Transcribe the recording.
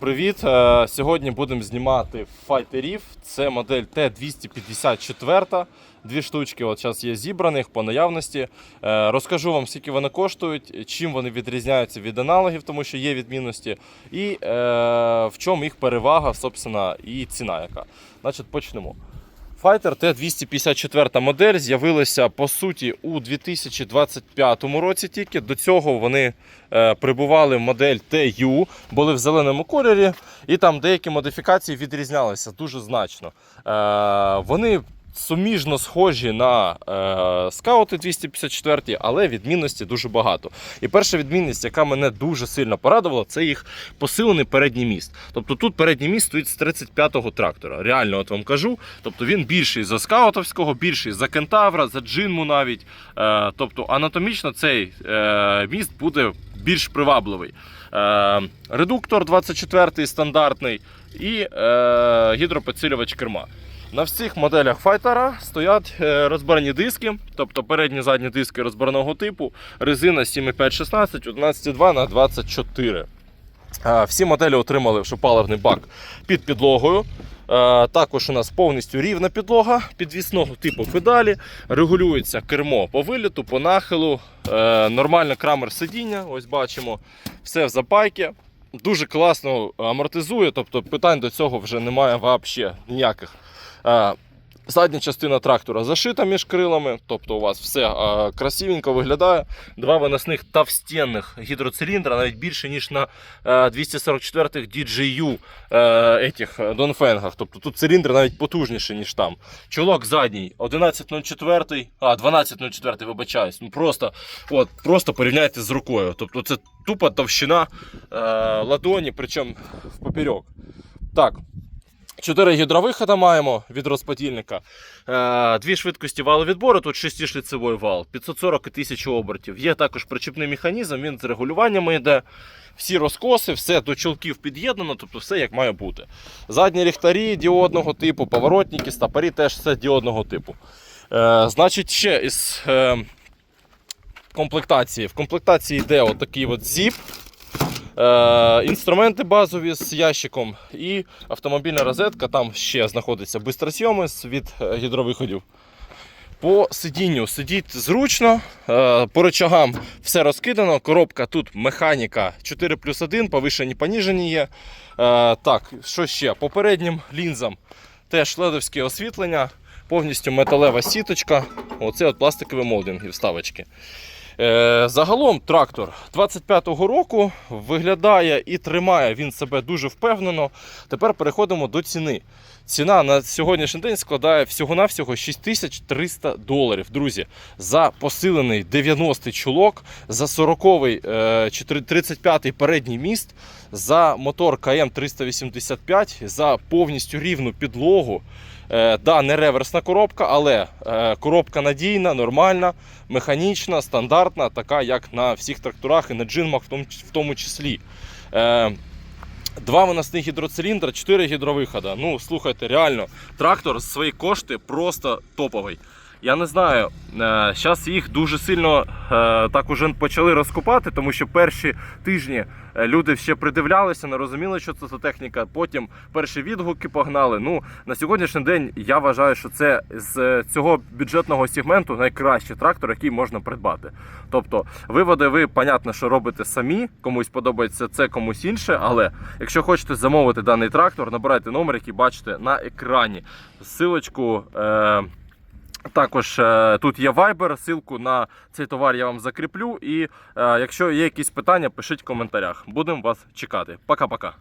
Привіт! Е, Сьогодні будемо знімати файтерів. Це модель Т-254. Дві штучки от зараз є зібраних по наявності. Е, Розкажу вам, скільки вони коштують, чим вони відрізняються від аналогів, тому що є відмінності, і е, в чому їх перевага, собственно, і ціна яка. Значить, почнемо. Fighter T254 модель з'явилася по суті у 2025 році. Тільки до цього вони е, прибували в модель TU, були в зеленому кольорі, і там деякі модифікації відрізнялися дуже значно. Е, вони суміжно схожі на е, скаути 254, але відмінності дуже багато. І перша відмінність, яка мене дуже сильно порадувала, це їх посилений передній міст. Тобто тут передній міст стоїть з 35-го трактора. Реально, от вам кажу. Тобто він більший за скаутовського, більший за кентавра, за джинму навіть. Е, тобто анатомічно цей е, міст буде більш привабливий. Е, редуктор 24 стандартний і е, гідропідсилювач керма. На всіх моделях файтера стоять е, розборні диски, тобто передні задні диски розборного типу, резина 7,5-16, 11,2 на 24. Е, Всі моделі отримали паливний бак під підлогою. Е, Також у нас повністю рівна підлога підвісного типу педалі. Регулюється кермо по виліту, по нахилу. Нормально крамер сидіння. Ось бачимо. Все в запайки. Дуже класно амортизує, тобто питань до цього вже немає взагалі ніяких. Е, Задня частина трактора зашита між крилами, тобто у вас все е, красивенько виглядає. Два виносних тавстенних гідроциліндра, навіть більше, ніж на е, 244-х DJU е, е, Донфенгах. Тобто тут циліндр навіть потужніший, ніж там. Чолок задній 1104, а 1204, вибачаюсь. Ну просто, от, просто порівняйте з рукою. Тобто це тупа товщина е, ладоні, причому в. Так. Чотири гідровиходи маємо від розподільника. Е, Дві швидкості валовідбору, тут 6-шліцевий вал, 540 і 1000 обертів. Є також причіпний механізм, він з регулюваннями йде. Всі розкоси, все до чолків під'єднано, тобто все як має бути. Задні ліхтарі діодного типу, поворотники, стапарі теж все діодного типу. Е, значить, ще із е, комплектації. В комплектації йде отакий от зіп. Е, інструменти базові з ящиком і автомобільна розетка. Там ще знаходиться бистросйоми від е, гідровиходів. По сидінню сидіть зручно, е, по рычагам все розкидано. Коробка тут механіка 4 плюс 1, повишені поніжені є. Е, так, що ще? По переднім лінзам теж ледовське освітлення, повністю металева сіточка. Оце от пластикові молдинги, вставочки. Е, загалом трактор 25-го року виглядає і тримає він себе дуже впевнено. Тепер переходимо до ціни. Ціна на сьогоднішній день складає всього-навсього 6300 доларів. Друзі, за посилений 90-й чулок, за 40-й е, чи 35-й передній міст, за мотор КМ 385, за повністю рівну підлогу. Е, да, не реверсна коробка, але е, коробка надійна, нормальна, механічна, стандартна, така як на всіх тракторах і на джинмах в тому, числі. Е, Два виносних гідроциліндра, 4 гідровихода. Ну, слухайте, реально, трактор свої кошти просто топовий. Я не знаю, зараз їх дуже сильно е, так уже почали розкупати, тому що перші тижні е, люди ще придивлялися, не розуміли, що це за техніка. Потім перші відгуки погнали. Ну, на сьогоднішній день я вважаю, що це з цього бюджетного сегменту найкращий трактор, який можна придбати. Тобто, виводи ви, понятно, що робите самі, комусь подобається це, комусь інше. Але якщо хочете замовити даний трактор, набирайте номер, який бачите на екрані. Силочку. Е- також е, тут є Viber, ссылку на цей товар я вам закріплю. І е, якщо є якісь питання, пишіть в коментарях. Будемо вас чекати. Пока-пока.